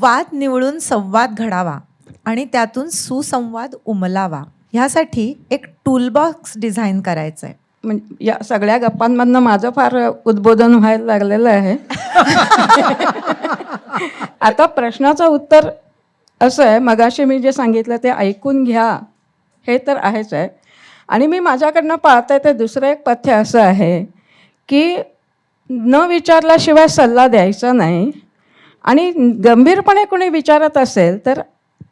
वाद निवळून संवाद घडावा आणि त्यातून सुसंवाद उमलावा. ह्यासाठी एक टूलबॉक्स डिझाईन करायचं आहे म्हणजे या सगळ्या गप्पांमधनं माझं फार उद्बोधन व्हायला लागलेलं आहे. आता प्रश्नाचं उत्तर असं आहे मगाशी मी जे सांगितलं ते ऐकून घ्या हे तर आहेच आहे. आणि मी माझ्याकडनं पाहते ते दुसरं एक पथ्य असं आहे की न विचारल्याशिवाय सल्ला द्यायचा नाही. आणि गंभीरपणे कोणी विचारत असेल तर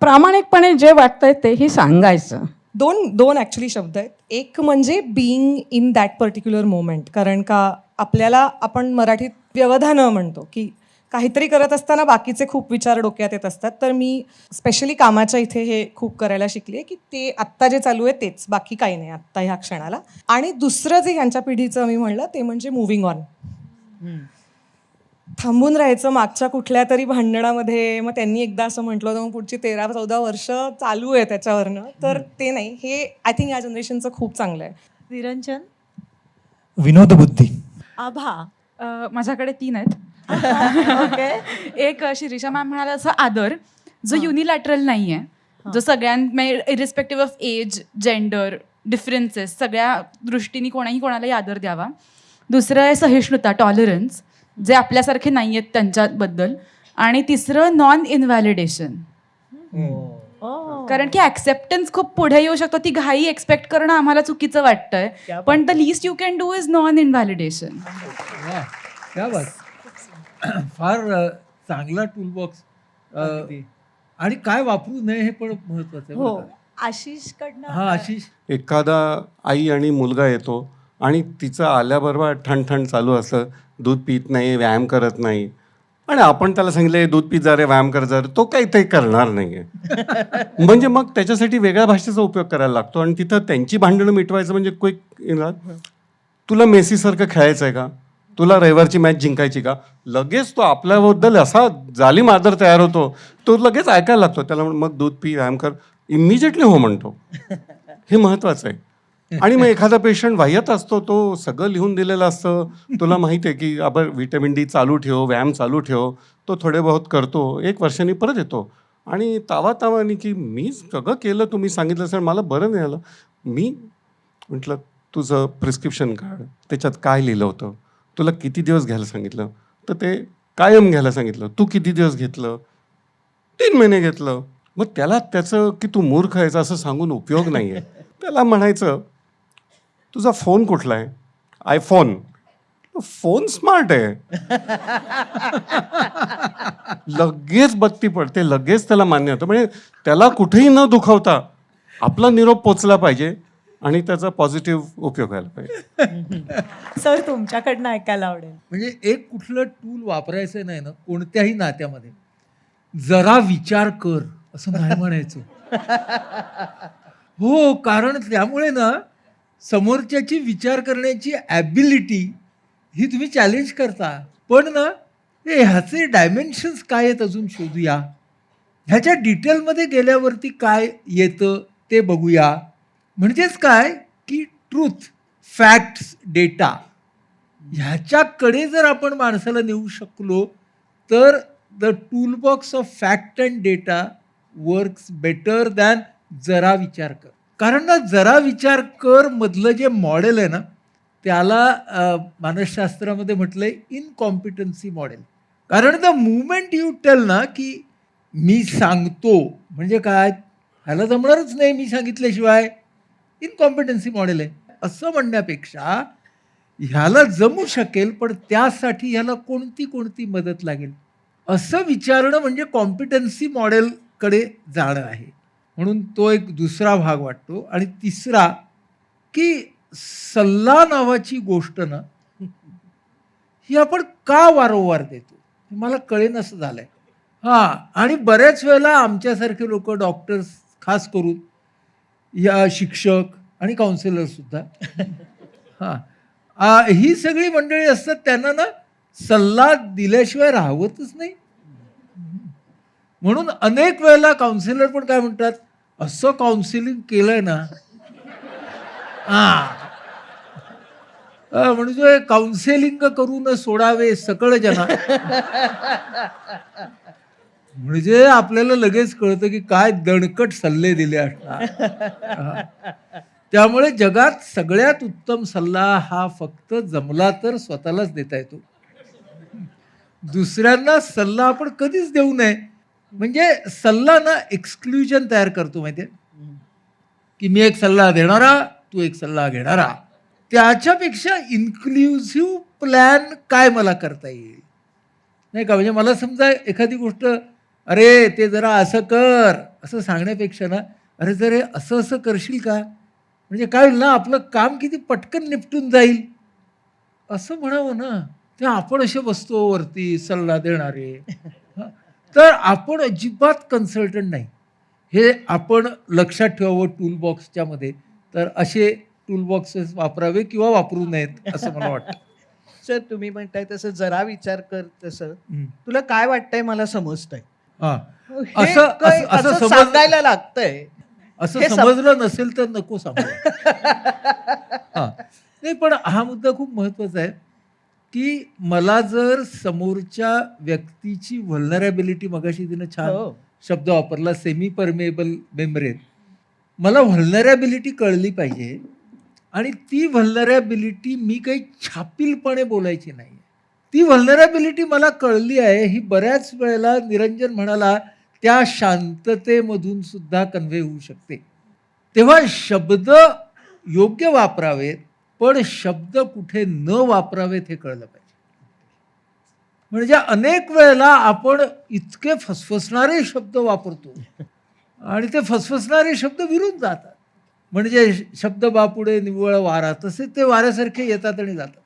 प्रामाणिकपणे जे वाटतंय तेही सांगायचं. दोन दोन ॲक्च्युली शब्द आहेत. एक म्हणजे being in that particular moment कारण का आपल्याला आपण मराठीत व्यवधानं म्हणतो की काहीतरी करत असताना बाकीचे खूप विचार डोक्यात येत असतात. तर मी स्पेशली कामाच्या इथे हे खूप करायला शिकली आहे की ते आत्ता जे चालू आहे तेच. बाकी काही नाही आत्ता ह्या क्षणाला. आणि दुसरं जे ह्यांच्या पिढीचं मी म्हणलं ते म्हणजे मुव्हिंग ऑन थांबून राहायचं मागच्या कुठल्या तरी भांडणामध्ये. मग त्यांनी एकदा असं म्हटलं होतं मग पुढची तेरा चौदा वर्ष चालू आहे त्याच्यावरनं. तर ते नाही. हे आय थिंक या जनरेशनचं खूप चांगलं आहे. निरंजन? विनोदबुद्धी आभा. माझ्याकडे तीन आहेत. ओके. एक शिरीषा मॅम म्हणाला असं आदर जो युनिलॅटरल नाही आहे जो सगळ्यां irrespective of age gender differences सगळ्या दृष्टीने कोणाही कोणालाही आदर द्यावा. दुसरं आहे सहिष्णुता टॉलरन्स जे आपल्यासारखे नाही आहेत त्यांच्याबद्दल. आणि तिसरं नॉन इनव्हॅलिडेशन कारण की ऍक्सेप्टन्स खूप पुढे येऊ शकतो. ती घाई एक्सपेक्ट करणं आम्हाला चुकीचं वाटतंय. पण the list you can do is non invalidation वा क्या बात. फार चांगला टूलबॉक्स आणि काय वापरू नये हे पण महत्वाचं आहे हो. बरं का? आशिषकडनं हा आशिष. एखादा आई आणि मुलगा येतो. आणि तिचं आल्याबरोबर ठणठण चालू असं दूध पित नाही व्यायाम करत नाही. आणि आपण त्याला सांगितलं दूध पित जा रे व्यायाम कर जा रे. तो काही ते करणार नाही आहे म्हणजे मग त्याच्यासाठी वेगळ्या भाषेचा उपयोग करायला लागतो. आणि तिथं त्यांची भांडणं मिटवायचं म्हणजे क्विक तुला मेसीसारखं खेळायचं आहे का? तुला रविवारची मॅच जिंकायची का? लगेच तो आपल्याबद्दल असा जालीम आदर तयार होतो. तो लगेच ऐकायला लागतो. त्याला मग दूध पी व्यायाम कर. इमिजिएटली हो म्हणतो. हे महत्वाचं आहे. आणि मग एखादा पेशंट वाह्यत असतो तो सगळं लिहून दिलेलं असतं. तुला माहिती आहे की आपण व्हिटॅमिन डी चालू ठेव व्यायाम चालू ठेव. तो थोडे बहुत करतो. एक वर्षांनी परत येतो. आणि तावा तावानी की मी सगळं केलं तुम्ही सांगितलं सर मला बरं नाही आलं. मी म्हटलं तुझं प्रिस्क्रिप्शन काढ. त्याच्यात काय लिहिलं होतं? तुला किती दिवस घ्यायला सांगितलं? तर ते कायम घ्यायला सांगितलं. तू किती दिवस घेतलं? तीन महिने घेतलं. मग त्याला त्याचं की तू मूर्ख आहेस असं सांगून उपयोग नाही आहे त्याला म्हणायचं तुझा फोन कुठला आहे? आयफोन फोन स्मार्ट आहे. लगेच बत्ती पडते लगेच त्याला मान्य होतं. म्हणजे त्याला कुठेही न दुखवता आपला निरोप पोचला पाहिजे आणि त्याचा पॉझिटिव्ह उपयोग व्हायला पाहिजे. सर तुमच्याकडनं ऐकायला आवडेल. म्हणजे एक कुठलं टूल वापरायचं नाही ना कोणत्याही नात्यामध्ये. जरा विचार कर असं नाही म्हणायचं. हो कारण त्यामुळे ना समोरच्याची विचार करण्याची ॲबिलिटी ही तुम्ही चॅलेंज करता. पण ना हे ह्याचे डायमेन्शन्स काय आहेत अजून शोधूया. ह्याच्या डिटेलमध्ये गेल्यावरती काय येतं ते बघूया. म्हणजेच काय? की ट्रूथ फॅक्ट्स डेटा ह्याच्याकडे जर आपण माणसाला नेऊ शकलो तर the toolbox of fact and data works better than जरा विचार कर. कारण ना जरा विचार कर मधलं जे मॉडेल आहे ना त्याला मानसशास्त्रामध्ये म्हटलं आहे इनकॉम्पिटन्सी मॉडेल कारण द मुमेंट यू टेल ना की मी सांगतो म्हणजे काय? ह्याला जमणारच नाही मी सांगितल्याशिवाय. इनकॉम्पिटन्सी मॉडेल आहे. असं म्हणण्यापेक्षा ह्याला जमू शकेल पण त्यासाठी ह्याला कोणती कोणती मदत लागेल? असं विचारणं म्हणजे कॉम्पिटन्सी मॉडेलकडे जाणं आहे. म्हणून तो एक दुसरा भाग वाटतो. आणि तिसरा की सल्ला नावाची गोष्ट ना ही आपण का वारंवार देतो? मला कळेन असं झालंय. हां आणि बऱ्याच वेळेला आमच्यासारखे लोक डॉक्टर्स खास करून या शिक्षक आणि काउन्सिलरसुद्धा हां ही सगळी मंडळी असतात त्यांना ना सल्ला दिल्याशिवाय राहवतच नाही. म्हणून अनेक वेळेला काउन्सिलर पण काय म्हणतात असं काउन्सिलिंग केलंय ना. हा. म्हणजे काउन्सिलिंग करून सोडावे सकळ जना म्हणजे आपल्याला लगेच कळतं की काय दणकट सल्ले दिले असणार. त्यामुळे जगात सगळ्यात उत्तम सल्ला हा फक्त जमला तर स्वतःलाच देता येतो. दुसऱ्यांना सल्ला आपण कधीच देऊ नये. म्हणजे सल्ला ना एक्सक्लुजन तयार करतो माहितीये? की मी एक सल्ला देणारा तू एक सल्ला घेणारा. त्याच्यापेक्षा इन्क्लुझिव्ह प्लॅन काय मला करता येईल? नाही का? म्हणजे मला समजा एखादी गोष्ट अरे ते जरा असं कर. असं सांगण्यापेक्षा ना अरे जर हे असं असं करशील का? म्हणजे काय होईल ना आपलं काम किती पटकन निपटून जाईल. असं म्हणावं ना. ते आपण असे बसतो वरती सल्ला देणारे. तर आपण अजिबात कन्सल्टंट नाही. हे आपण लक्षात ठेवावं टूल बॉक्सच्या मध्ये. तर असे टूल बॉक्सेस वापरावे किंवा वापरू नयेत असं मला वाटतं. सर तुम्ही म्हणताय तसं जरा विचार कर तसं. तुला काय वाटतंय मला समजतंय? असं- असं- असं असं समज- सांगायला लागतंय. असं सम- समजलं नसेल तर नको सांगू. नाही पण हा मुद्दा खूप महत्त्वाचा आहे. की मला जर समोरच्या व्यक्तीची व्हल्नरॅबिलिटी मगाशी तिनं छान हो. शब्द वापरला सेमी परमेबल मेम्ब्रेन मला व्हल्नरॅबिलिटी कळली पाहिजे आणि ती व्हल्नरॅबिलिटी मी काही छापीलपणे बोलायची नाही ती व्हल्नरॅबिलिटी मला कळली आहे ही बऱ्याच वेळेला निरंजन म्हणाला त्या शांततेमधून सुद्धा कन्व्हे होऊ शकते. तेव्हा शब्द योग्य वापरावेत पण शब्द कुठे न वापरावेत हे कळलं पाहिजे. म्हणजे अनेक वेळेला आपण इतके फसफसणारे शब्द वापरतो आणि ते फसफसणारे शब्द विरून जातात. म्हणजे शब्द बापुडे निव्वळ वारा तसे ते वाऱ्यासारखे येतात आणि जातात.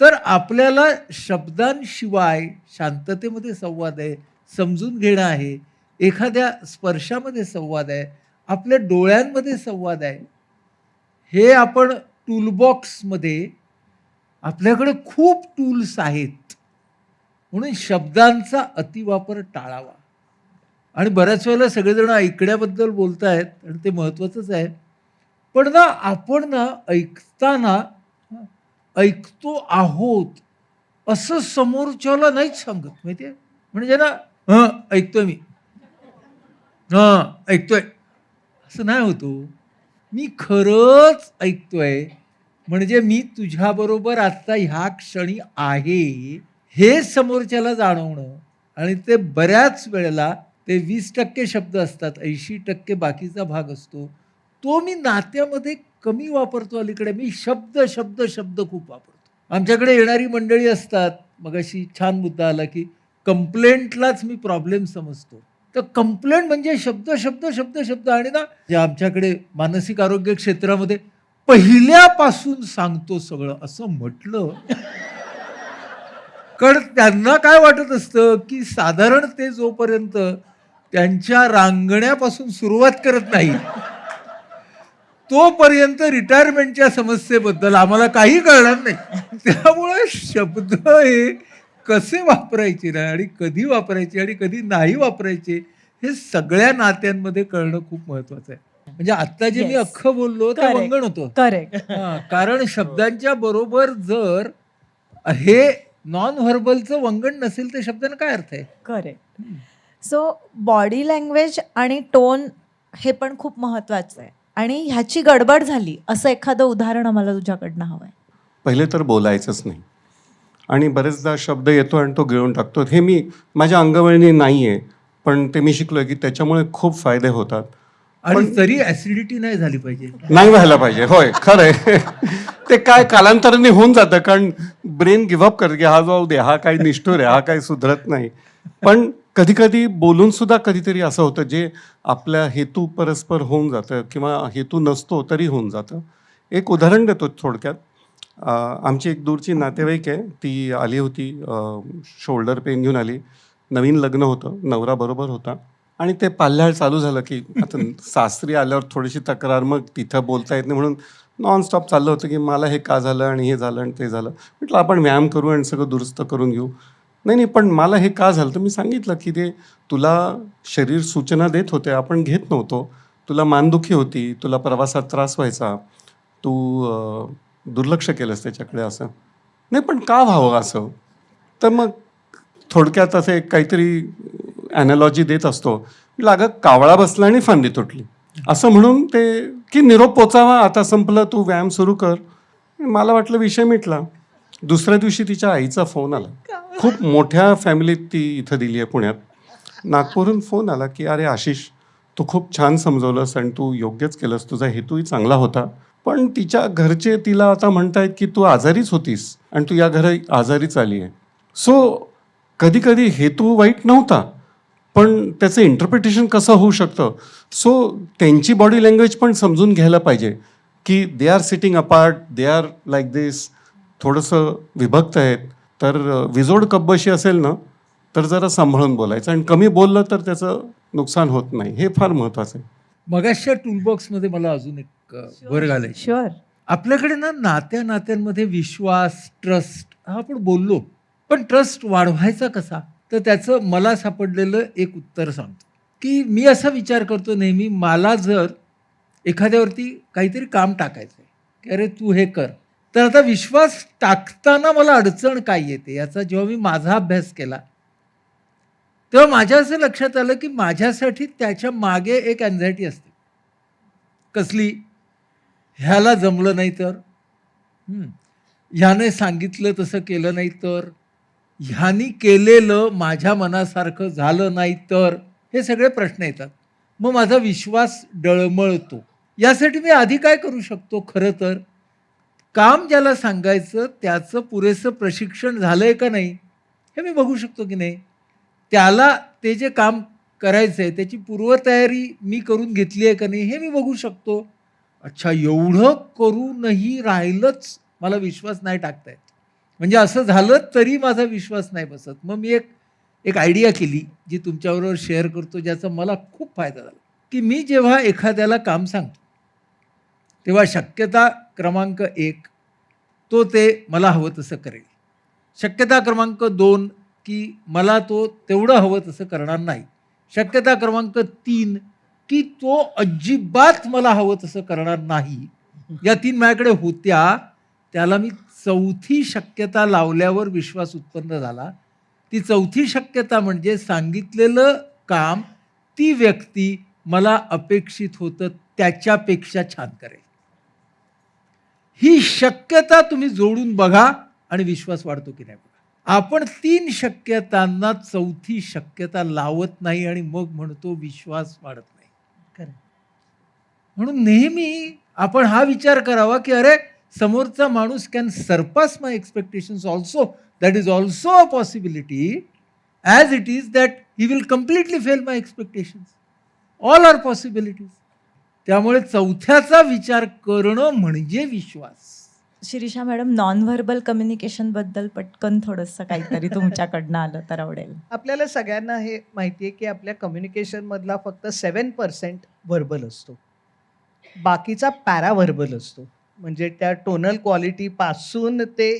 तर आपल्याला शब्दांशिवाय शांततेमध्ये संवाद आहे समजून घेणं आहे एखाद्या स्पर्शामध्ये संवाद आहे आपल्या डोळ्यांमध्ये संवाद आहे हे आपण टूलबॉक्समध्ये आपल्याकडे खूप टूल्स आहेत. म्हणून शब्दांचा अतिवापर टाळावा. आणि बऱ्याच वेळेला सगळेजण ऐकण्याबद्दल बोलत आहेत आणि ते महत्त्वाचंच आहे. पण ना आपण ना ऐकताना ऐकतो आहोत असं समोरच्याला नाहीच सांगत माहिती आहे म्हणजे ना हां ऐकतोय मी. हां ऐकतोय. असं नाही होतो हो. मी खरंच ऐकतोय. म्हणजे मी तुझ्याबरोबर आत्ता ह्या क्षणी आहे हे समोरच्याला जाणवणं आणि ते बऱ्याच वेळेला ते वीस टक्के शब्द असतात ऐंशी टक्के बाकीचा भाग असतो. तो मी नात्यामध्ये कमी वापरतो अलीकडे. मी शब्द शब्द शब्द खूप वापरतो. आमच्याकडे येणारी मंडळी असतात. मग अशी छान मुद्दा आला की कंप्लेंटलाच मी प्रॉब्लेम समजतो. तर कंप्लेंट म्हणजे शब्द शब्द शब्द शब्द. आणि ना जे आमच्याकडे मानसिक आरोग्य क्षेत्रामध्ये पहिल्यापासून सांगतो सगळं असं म्हटलं कारण त्यांना काय वाटत असतं की साधारण ते जोपर्यंत त्यांच्या रांगण्यापासून सुरुवात करत नाही तोपर्यंत रिटायरमेंटच्या समस्येबद्दल आम्हाला काही कळणार नाही. त्यामुळे शब्द हे कसे वापरायचे ना आणि कधी वापरायचे आणि कधी नाही वापरायचे? हे सगळ्या नात्यांमध्ये कळणं खूप महत्वाचं आहे. म्हणजे आता जे मी. अख्खं बोललो ते. वंगण होतं. करेक्ट हा, कारण शब्दांच्या बरोबर जर हे नॉन व्हर्बलचं वंगण नसेल तर शब्दांना काय अर्थ आहे? करेक्ट सो बॉडी लँग्वेज आणि टोन हे पण खूप महत्वाचं आहे. आणि ह्याची गडबड झाली असं एखादं उदाहरण आम्हाला तुझ्याकडनं हवं आहे पहिले तर बोलायचंच नाही. आणि बरेचदा शब्द येतो आणि तो गिळून टाकतो. हे मी माझ्या अंगवळणी नाही आहे पण ते मी शिकलोय की त्याच्यामुळे खूप फायदे होतात. आणि तरी ऍसिडिटी नाही झाली पाहिजे. नाही व्हायला पाहिजे. होय खरंय. ते काय कालांतराने होऊन जातं कारण ब्रेन गिव्हअप करते की हा जाऊ दे हा काही निष्ठुर आहे हा काही सुधरत नाही. पण कधी कधी बोलून सुद्धा कधीतरी असं होतं जे आपल्या हेतू परस्पर होऊन जातं किंवा हेतू नसतो तरी होऊन जातं. एक उदाहरण देतो थोडक्यात. आमची एक दूरची नातेवाईक आहे. ती आली होती शोल्डर पेन घेऊन आली. नवीन लग्न होतं नवरा बरोबर होता. आणि ते पाल्हाळ चालू झालं की आता सासरी आल्यावर थोडीशी तक्रार मग तिथं बोलता येत नाही म्हणून नॉनस्टॉप चाललं होतं की मला हे का झालं आणि हे झालं आणि ते झालं. म्हटलं आपण व्यायाम करू आणि सगळं दुरुस्त करून घेऊ. नाही नाही पण मला हे का झालं? तर मी सांगितलं की ते तुला शरीर सूचना देत होते आपण घेत नव्हतो. तुला मानदुखी होती तुला प्रवासात त्रास व्हायचा. तू दुर्लक्ष केलंस त्याच्याकडे असं. नाही पण का व्हावं असं? तर मग थोडक्यात असे काहीतरी ॲनॉलॉजी देत असतो. अगं कावळा बसला आणि फांदी तुटली. असं म्हणून ते की निरोप पोचावा आता संपलं तू व्यायाम सुरू कर. मला वाटलं विषय मिटला. दुसऱ्या दिवशी तिच्या आईचा फोन आला. खूप मोठ्या फॅमिलीत ती इथं दिली आहे पुण्यात. नागपूरहून फोन आला की अरे आशिष तू खूप छान समजवलंस आणि तू योग्यच केलंस. तुझा हेतूही चांगला होता. पण तिच्या घरचे तिला आता म्हणतायत की तू आजारीच होतीस आणि तू या घरी आजारीच आली आहे. सो कधी कधी हेतू वाईट नव्हता पण त्याचं इंटरप्रिटेशन कसं होऊ शकतं? सो त्यांची बॉडी लँग्वेज पण समजून घ्यायला पाहिजे की they are sitting apart they are like this थोडंसं विभक्त आहेत. तर विजोड कब्बशी असेल ना तर जरा सांभाळून बोलायचं आणि कमी बोललं तर त्याचं नुकसान होत नाही. हे फार महत्त्वाचं आहे. मगाशच्या टूलबॉक्समध्ये मला अजून एक भर घालायची शुअर आपल्याकडे ना नात्या नात्यांमध्ये विश्वास ट्रस्ट हा आपण बोललो पण ट्रस्ट वाढवायचा कसा? तर त्याचं मला सापडलेलं एक उत्तर सांगतो. की मी असा विचार करतो नेहमी मला जर एखाद्यावरती काहीतरी काम टाकायचं आहे की अरे तू हे कर तर आता विश्वास टाकताना मला अडचण काय येते? याचा जेव्हा मी माझा अभ्यास केला तेव्हा माझ्या असं लक्षात आलं की माझ्यासाठी त्याच्यामागे एक अँझायटी असते. कसली? ह्याला जमलं नाही तर. ह्याने सांगितलं तसं केलं नाही तर. ह्यानी केलेलं माझ्या मनासारखं झालं नाही तर. हे सगळे प्रश्न येतात. मग माझा विश्वास डळमळतो. यासाठी मी आधी काय करू शकतो खरं तर? काम ज्याला सांगायचं त्याचं पुरेसं प्रशिक्षण झालं आहे का नाही? हे मी बघू शकतो की नाही. त्याला ते जे काम करायचं आहे त्याची पूर्वतयारी मी करून घेतली आहे का नाही हे मी बघू शकतो. अच्छा एवढं करूनही राहिलंच मला विश्वास नाही टाकता येत म्हणजे असं झालं तरी माझा विश्वास नाही बसत. मग मी एक एक आयडिया केली जी तुमच्याबरोबर शेअर करतो ज्याचा मला खूप फायदा झाला. की मी जेव्हा एखाद्याला काम सांगतो तेव्हा शक्यता क्रमांक एक तो ते मला हवं तसं करेल. शक्यता क्रमांक दोन की मला तो तेवढं हवं तसं करणार नाही. शक्यता क्रमांक तीन की तो अजिबात मला हवं तसं करणार नाही. या तीन माझ्याकडे होत्या. त्याला मी चौथी शक्यता लावल्यावर विश्वास उत्पन्न झाला. ती चौथी शक्यता म्हणजे सांगितलेलं काम ती व्यक्ती मला अपेक्षित होतं त्याच्यापेक्षा छान करेल. ही शक्यता तुम्ही जोडून बघा आणि विश्वास वाढतो की नाही. आपण तीन शक्यतांना चौथी शक्यता लावत नाही आणि मग म्हणतो विश्वास वाढत नाही. म्हणून नेहमी आपण हा विचार करावा की अरे समोरचा माणूस can surpass my expectations also that is also a possibility as it is that he will completely fail my expectations all are possibilities त्यामुळे चौथ्याचा विचार करणं म्हणजे विश्वास. शिरीषा मॅडम नॉन व्हर्बल कम्युनिकेशनबद्दल पटकन थोडंसं काहीतरी तुमच्याकडनं आलं तर आवडेल. आपल्याला सगळ्यांना हे माहिती आहे की आपल्या कम्युनिकेशनमधला फक्त सेवन पर्सेंट व्हर्बल असतो. बाकीचा पॅरा व्हर्बल असतो. म्हणजे त्या टोनल क्वालिटीपासून ते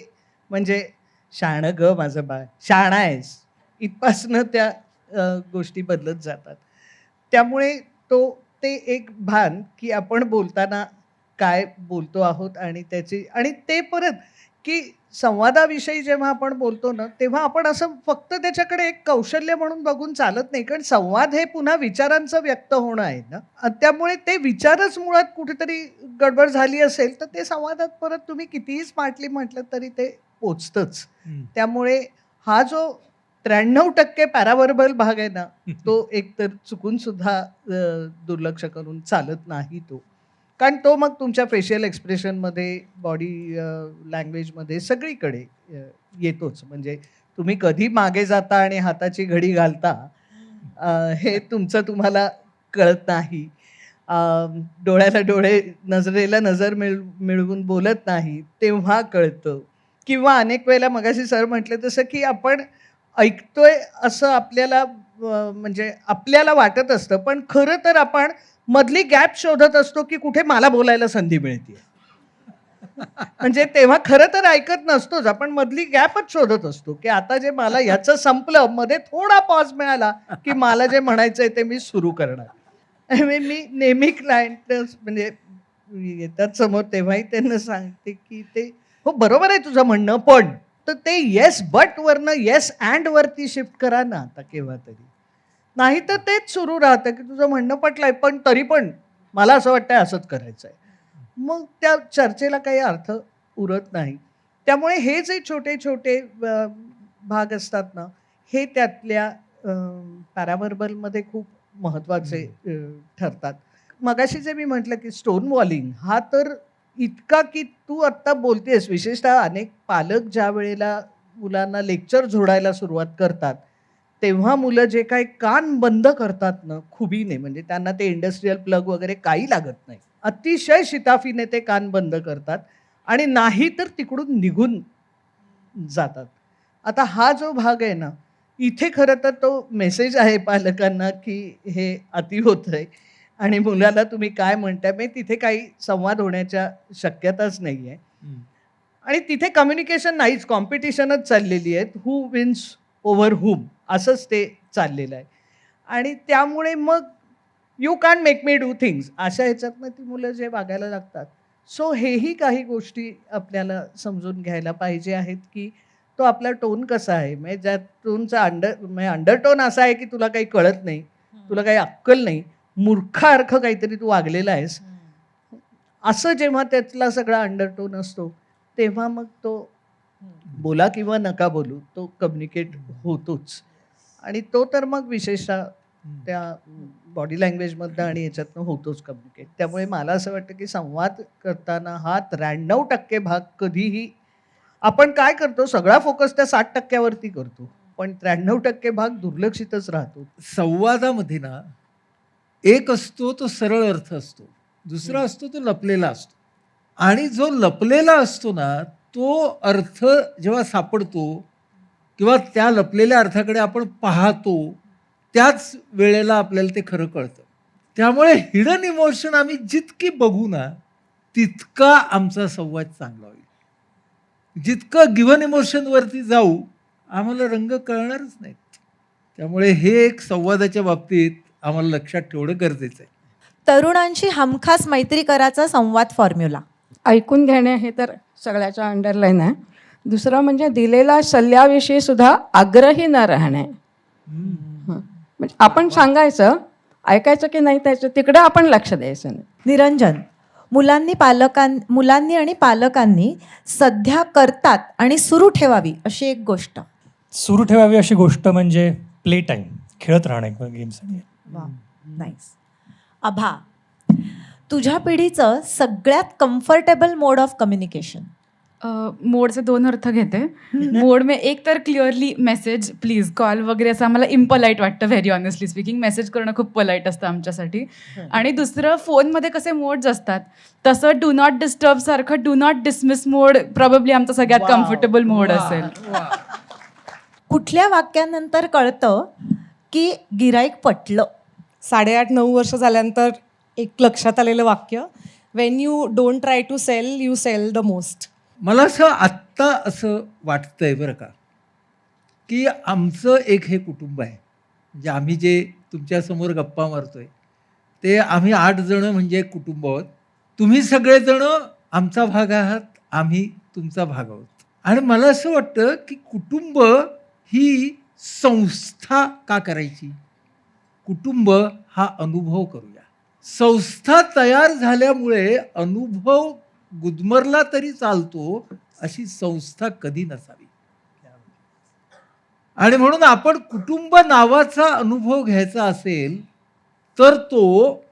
म्हणजे शाणं ग माझं बाळ. शाणा आहेस. इथपासनं त्या गोष्टी बदलत जातात. त्यामुळे तो ते एक भान की आपण बोलताना काय बोलतो आहोत आणि त्याची आणि ते परत की संवादाविषयी जेव्हा आपण बोलतो ना तेव्हा आपण असं फक्त त्याच्याकडे एक कौशल्य म्हणून बघून चालत नाही. कारण संवाद हे पुन्हा विचारांचं व्यक्त होणं आहे ना. त्यामुळे ते विचारच मुळात कुठेतरी गडबड झाली असेल तर ते संवादात परत तुम्ही कितीही स्मार्टली म्हटलं तरी ते पोचतंच. त्यामुळे हा जो त्र्याण्णव टक्के पॅरावर्बल भाग आहे ना तो एकतर चुकून सुद्धा दुर्लक्ष करून चालत नाही तो. कारण तो मग तुमच्या फेशियल एक्सप्रेशनमध्ये बॉडी लँग्वेजमध्ये सगळीकडे येतोच. म्हणजे तुम्ही कधी मागे जाता आणि हाताची घडी घालता हे तुमचं तुम्हाला कळत नाही. डोळ्याला डोळे नजरेला नजर मिळ मिळवून बोलत नाही तेव्हा कळतं. किंवा अनेक वेळेला मगाशी सर म्हटलं तसं की आपण ऐकतोय असं आपल्याला म्हणजे आपल्याला वाटत असतं पण खरं तर आपण मधली गॅप शोधत असतो की कुठे मला बोलायला संधी मिळते म्हणजे तेव्हा खरं तर ऐकत नसतोच आपण मधली गॅपच शोधत असतो की आता जे मला ह्याचं संपलं मध्ये थोडा पॉज मिळाला की मला जे म्हणायचंय ते मी सुरू करणार. म्हणजे मी नेहमी क्लायंट म्हणजे येतात समोर तेव्हाही त्यांना सांगते की ते हो बरोबर आहे तुझं म्हणणं पण तर ते येस बट वरनं येस अँड वरती शिफ्ट करा ना आता केव्हा तरी. नाही तर तेच सुरू राहतं की तुझं म्हणणं पटलंय पण तरी पण मला असं वाटतंय असंच करायचं आहे मग त्या चर्चेला काही अर्थ उरत नाही. त्यामुळे हे जे छोटे छोटे भाग असतात ना हे त्यातल्या पॅराबर्बलमध्ये खूप महत्त्वाचे ठरतात. मगाशी जे मी म्हटलं की स्टोन वॉलिंग हा तर इतका की तू आत्ता बोलतेस विशेषतः अनेक पालक ज्या वेळेला मुलांना लेक्चर जोडायला सुरुवात करतात तेव्हा मुलं जे काही कान बंद करतात ना खुबीने म्हणजे त्यांना ते इंडस्ट्रीयल प्लग वगैरे काही लागत नाही. अतिशय शिताफीने ते कान बंद करतात आणि नाही तर तिकडून निघून जातात. आता हा जो भाग आहे ना इथे खरं तर तो मेसेज आहे पालकांना की हे अति होत आहे आणि मुलाला तुम्ही काय म्हणताय म्हणजे तिथे काही संवाद होण्याच्या शक्यताच नाही आहे आणि तिथे कम्युनिकेशन नाहीच कॉम्पिटिशनच चाललेली आहे हू विन्स ओव्हर हुम असंच ते चाललेलं आहे. आणि त्यामुळे मग you can make me do things अशा ह्याच्यातनं ती मुलं जे वागायला लागतात. सो हेही काही गोष्टी आपल्याला समजून घ्यायला पाहिजे आहेत की तो आपला टोन कसा आहे. म्हणजे ज्या टोनचा अंडर म्हणजे अंडरटोन असा आहे की तुला काही कळत नाही तुला काही अक्कल नाही मूर्खार्थ काहीतरी तू वागलेला आहेस. असं जेव्हा त्यातला सगळा अंडरटोन असतो तेव्हा मग तो बोला किंवा नका बोलू तो कम्युनिकेट होतोच. आणि तो तर मग विशेषतः त्या बॉडी लँग्वेजमधनं आणि याच्यातनं होतोच कम्युनिकेट त्यामुळे मला असं वाटतं की संवाद करताना हा त्र्याण्णव टक्के भाग कधीही आपण काय करतो सगळा फोकस त्या साठ टक्क्यावरती करतो. पण त्र्याण्णव टक्के भाग दुर्लक्षितच राहतो. संवादामध्ये ना एक असतो तो सरळ अर्थ असतो. दुसरा असतो तो लपलेला असतो. आणि जो लपलेला असतो ना तो अर्थ जेव्हा सापडतो किंवा त्या लपलेल्या अर्थाकडे आपण पाहतो त्याच वेळेला आपल्याला ते खरं कळतं. त्यामुळे हिडन इमोशन आम्ही जितकी बघू ना तितका आमचा संवाद चांगला होईल. जितकं गिव्हन इमोशनवरती जाऊ आम्हाला रंग कळणारच नाहीत. त्यामुळे हे एक संवादाच्या बाबतीत आम्हाला लक्षात ठेवणं गरजेचं आहे. तरुणांशी हमखास मैत्री कराचा संवाद फॉर्म्युला ऐकून घेणे हे तर सगळ्याच्या अंडरलाईन आहे. दुसरं म्हणजे दिलेल्या सल्ल्याविषयी सुद्धा आग्रही न राहणे. हं. म्हणजे आपण सांगायचं ऐकायचं की नाही त्याचं तिकडे आपण लक्ष द्यायचं नाही. निरंजन मुलांनी पालकां मुलांनी आणि पालकांनी सध्या करतात आणि सुरू ठेवावी अशी एक गोष्ट. सुरू ठेवावी अशी गोष्ट म्हणजे प्ले टाईम खेळत राहणे गेम्स नाईस अभा तुझ्या पिढीचं सगळ्यात कम्फर्टेबल मोड ऑफ कम्युनिकेशन मोडचे दोन अर्थ घेते. मोड में एक तर क्लिअरली मेसेज प्लीज कॉल वगैरे असं आम्हाला इम्पलाईट वाटतं व्हेरी ऑनेस्टली स्पीकिंग मेसेज करणं खूप पोलाईट असतं आमच्यासाठी. आणि दुसरं फोनमध्ये कसे मोड्स असतात तसं डू नॉट डिस्टर्ब सारखं do not dismiss mode probably आमचा सगळ्यात कम्फर्टेबल मोड असेल. कुठल्या वाक्यानंतर कळतं की गिराईक पटलं? साडेआठ नऊ वर्ष झाल्यानंतर एक लक्षात आलेलं वाक्य when you don't try to sell you sell the most मला असं आत्ता असं वाटतंय बरं का की आमचं एक हे कुटुंब आहे म्हणजे आम्ही जे तुमच्यासमोर गप्पा मारतोय ते आम्ही आठ जणं म्हणजे कुटुंब आहोत. तुम्ही सगळेजणं आमचा भाग आहात आम्ही तुमचा भाग आहोत. आणि मला असं वाटतं की कुटुंब ही संस्था का करायची? कुटुंब हा अनुभव करूया. संस्था तयार झाल्यामुळे अनुभव गुदमरला तरी चालतो अशी संस्था कधी नसावी. आणि म्हणून आपण कुटुंब नावाचा अनुभव घ्यायचा असेल तर तो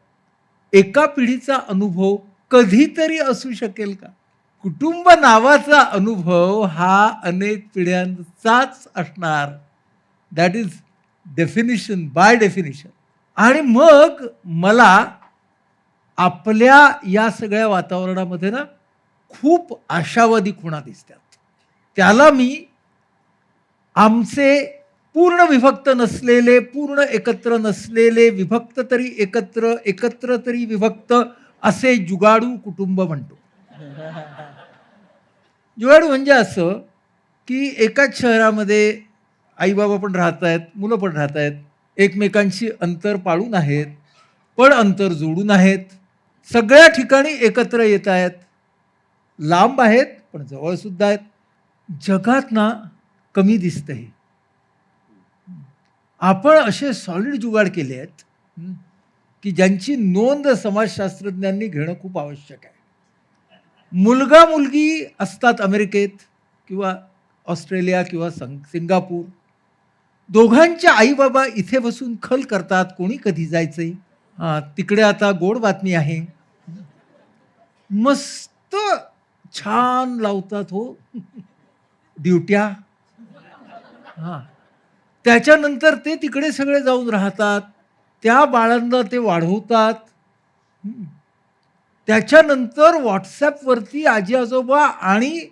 एका पिढीचा अनुभव कधीतरी असू शकेल का? कुटुंब नावाचा अनुभव हा अनेक पिढ्यांचाच असणार. That is definition by definition आणि मग मला आपल्या या सगळ्या वातावरणामध्ये ना खूप आशावादी खुणा दिसतात. त्याला मी आमचे पूर्ण विभक्त नसलेले पूर्ण एकत्र नसलेले विभक्त तरी एकत्र एकत्र तरी विभक्त असे जुगाडू कुटुंब म्हणतो. जुगाडू म्हणजे असं की एकाच शहरामध्ये आईबाबा पण राहत आहेत मुलं पण राहत आहेत एकमेकांशी अंतर पाळून आहेत पण अंतर जोडून आहेत. सगळ्या ठिकाणी एकत्र येत आहेत. लांब आहेत पण जवळसुद्धा आहेत. जगात ना कमी दिसतं हे आपण असे सॉलिड जुगाड केले आहेत की ज्यांची नोंद समाजशास्त्रज्ञांनी घेणं खूप आवश्यक आहे. मुलगा मुलगी असतात अमेरिकेत किंवा ऑस्ट्रेलिया किंवा सं सिंगापूर. दोघांच्या आईबाबा इथे बसून खल करतात कोणी कधी जायचंय? तिकडे आता गोड बातमी आहे. मस्त छान लावतात हो. ड्युट्या. हां. त्याच्यानंतर ते तिकडे सगळे जाऊन राहतात. त्या बाळांना ते वाढवतात. त्याच्यानंतर व्हॉट्सॲपवरती आजी आजोबा आणि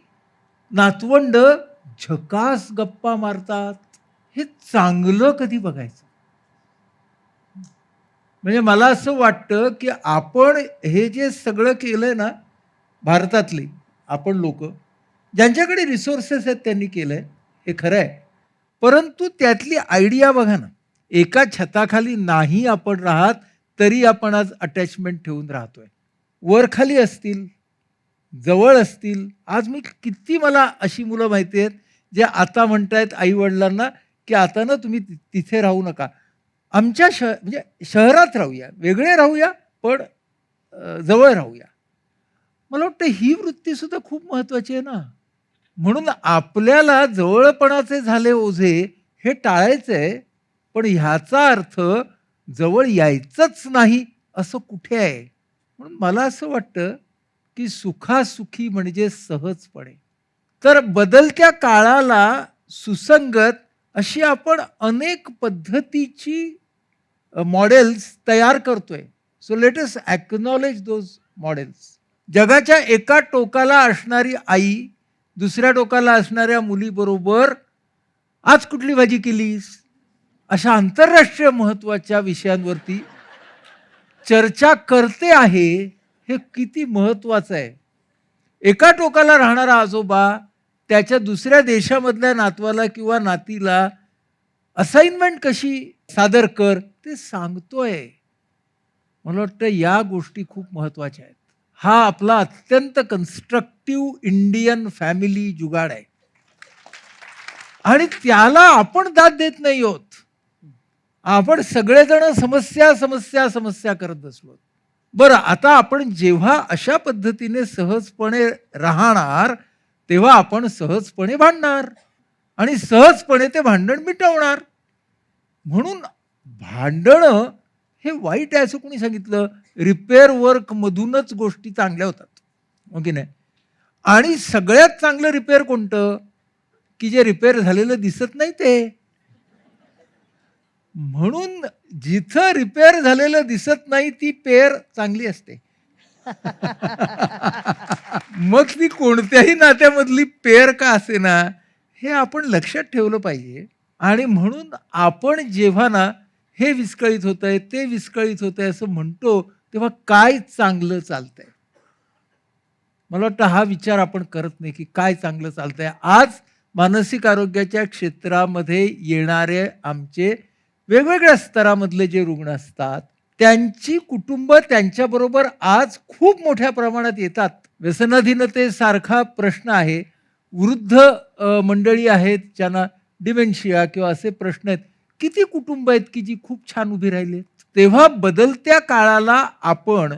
नातवंड झकास गप्पा मारतात. हे चांगलं कधी बघायचं? म्हणजे मला असं वाटतं की आपण हे जे सगळं केलं आहे ना भारतातली आपण लोक ज्यांच्याकडे रिसोर्सेस आहेत त्यांनी केलं आहे हे खरं आहे परंतु त्यातली आयडिया बघा ना एका छताखाली नाही आपण राहत तरी आपण आज अटॅचमेंट ठेवून राहतोय. वरखाली असतील जवळ असतील. आज मी किती मला अशी मुलं माहिती आहेत जे आता म्हणतायत आई वडिलांना की आता ना तुम्ही ति- तिथे राहू नका. आमच्या श म्हणजे शहरात राहूया. वेगळे राहूया पण जवळ राहूया. मला वाटतं ही वृत्तीसुद्धा खूप महत्त्वाची आहे ना. म्हणून आपल्याला जवळपणाचे झाले ओझे हे टाळायचं आहे पण ह्याचा अर्थ जवळ यायचंच नाही असं कुठे आहे? म्हणून मला असं वाटतं की सुखासुखी म्हणजे सहजपणे. तर बदलत्या काळाला सुसंगत अशी आपण अनेक पद्धतीची मॉडेल्स तयार करतोय. So let acknowledge those models जगाच्या एका टोकाला असणारी आई दुसऱ्या टोकाला असणाऱ्या मुलीबरोबर आज कुठली भाजी केलीस? अशा आंतरराष्ट्रीय महत्त्वाच्या विषयांवरती चर्चा करते आहे हे किती महत्त्वाचं आहे. एका टोकाला राहणारा आजोबा त्याच्या दुसऱ्या देशामधल्या नातवाला किंवा नातीला असाइनमेंट कशी सादर कर? ते सांगतोय. मला वाटतं या गोष्टी खूप महत्त्वाच्या आहेत. हा आपला अत्यंत कन्स्ट्रक्टिव्ह इंडियन फॅमिली जुगाड आहे. आणि त्याला आपण दाद देत नाही आहोत आपण सगळेजण समस्या समस्या समस्या करत बसलो बरं आता आपण जेव्हा अशा पद्धतीने सहजपणे राहणार तेव्हा आपण सहजपणे भांडणार. आणि सहजपणे ते भांडण मिटवणार. म्हणून भांडणं हे वाईट आहे असं कोणी सांगितलं? रिपेअर वर्कमधूनच गोष्टी चांगल्या होतात. हो की नाही? आणि सगळ्यात चांगलं रिपेअर कोणतं? की जे रिपेअर झालेलं दिसत नाही ते. म्हणून जिथं रिपेअर झालेलं दिसत नाही ती पेअर चांगली असते. मग ती कोणत्याही नात्यामधली पेअर का असे ना हे आपण लक्षात ठेवलं पाहिजे. आणि म्हणून आपण जेव्हा ना हे विस्कळीत होत आहे ते विस्कळीत होत आहे असं म्हणतो तेव्हा काय चांगलं चालतंय? मला वाटतं हा विचार आपण करत नाही की काय चांगलं चालतंय. आज मानसिक आरोग्याच्या क्षेत्रामध्ये येणारे आमचे वेगवेगळ्या स्तरामधले जे रुग्ण असतात त्यांची कुटुंब त्यांच्याबरोबर आज खूप मोठ्या प्रमाणात येतात. व्यसनाधीनतेसारखा प्रश्न आहे. वृद्ध मंडळी आहेत ज्यांना डिमेन्शिया किंवा असे प्रश्न आहेत. किती कुटुंब आहेत की जी खूप छान उभी राहिली तेव्हा बदलत्या काळाला आपण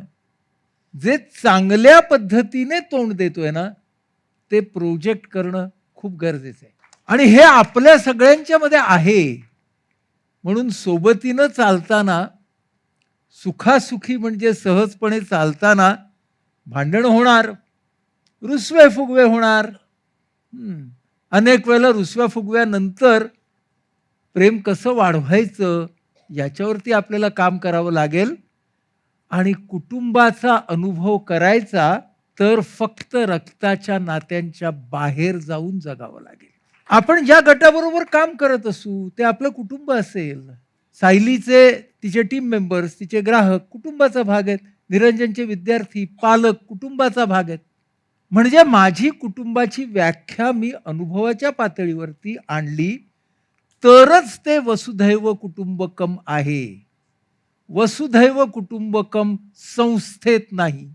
जे चांगल्या पद्धतीने तोंड देतोय ना ते प्रोजेक्ट करणं खूप गरजेचं आहे. आणि हे आपल्या सगळ्यांच्या मध्ये आहे. म्हणून सोबतीनं चालताना सुखासुखी म्हणजे सहजपणे चालताना भांडण होणार रुसवे फुगवे होणार. अनेक वेळेला रुसव्या फुगव्यानंतर प्रेम कसं वाढवायचं याच्यावरती आपल्याला काम करावं लागेल. आणि कुटुंबाचा अनुभव करायचा तर फक्त रक्ताच्या नात्यांच्या बाहेर जाऊन जगावं लागेल. आपण ज्या गटाबरोबर काम करत असू ते आपलं कुटुंब असेल. सायलीचे तिचे टीम मेंबर्स तिचे ग्राहक कुटुंबाचा भाग आहेत. निरंजनचे विद्यार्थी पालक कुटुंबाचा भाग आहेत. म्हणजे माझी कुटुंबाची व्याख्या मी अनुभवाच्या पातळीवरती आणली. तरच ते वसुधैव कुटुंबकम आहे. वसुधैव कुटुंबकम संस्थेत नाही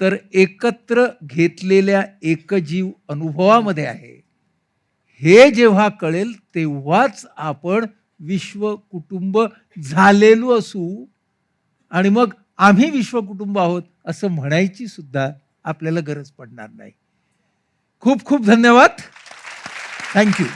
तर एकत्र घेतलेल्या एकजीव अनुभवामध्ये आहे. हे जेव्हा कळेल तेव्हाच आपण विश्व कुटुंब झालेलो असू आणि मग आम्ही विश्व कुटुंब आहोत असं म्हणायची सुद्धा आपल्याला गरज पडणार नाही. खूप खूप धन्यवाद. थँक्यू.